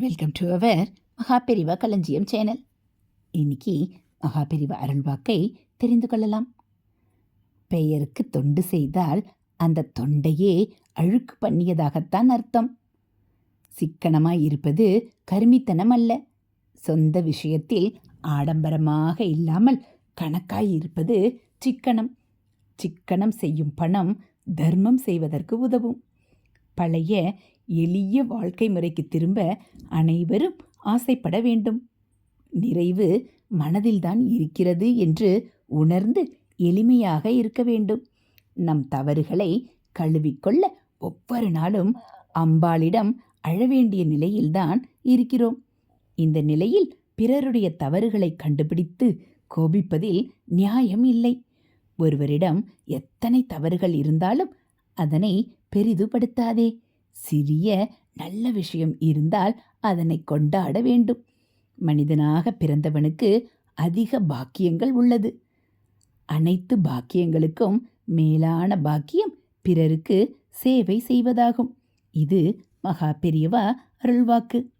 Welcome to our Maha Periyava களஞ்சியம் channel இன்னைக்கு மகாபெரிவா அருள்வாக்கை தெரிந்து கொள்ளலாம். பெயருக்கு தொண்டு செய்தால் அந்த தொண்டையே அழுக்கு பண்ணியதாகத்தான் அர்த்தம். சிக்கனமாய் இருப்பது கருமித்தனம் அல்ல. சொந்த விஷயத்தில் ஆடம்பரமாக இல்லாமல் கணக்காய் இருப்பது சிக்கனம். சிக்கனம் செய்யும் பணம் தர்மம் செய்வதற்கு உதவும். பழைய எளிய வாழ்க்கை முறைக்கு திரும்ப அனைவரும் ஆசைப்பட வேண்டும். நிறைவு மனதில்தான் இருக்கிறது என்று உணர்ந்து எளிமையாக இருக்க வேண்டும். நம் தவறுகளை கழுவிக்கொள்ள ஒவ்வொரு நாளும் அம்பாளிடம் அழவேண்டிய நிலையில்தான் இருக்கிறோம். இந்த நிலையில் பிறருடைய தவறுகளை கண்டுபிடித்து கோபிப்பதில் நியாயம் இல்லை. ஒருவரிடம் எத்தனை தவறுகள் இருந்தாலும் அதனை பெரிதுபடுத்தாதே. சிறிய நல்ல விஷயம் இருந்தால் அதனை கொண்டாட வேண்டும். மனிதனாக பிறந்தவனுக்கு அதிக பாக்கியங்கள் உள்ளது. அனைத்து பாக்கியங்களுக்கும் மேலான பாக்கியம் பிறருக்கு சேவை செய்வதாகும். இது மகா பெரியவா அருள்வாக்கு.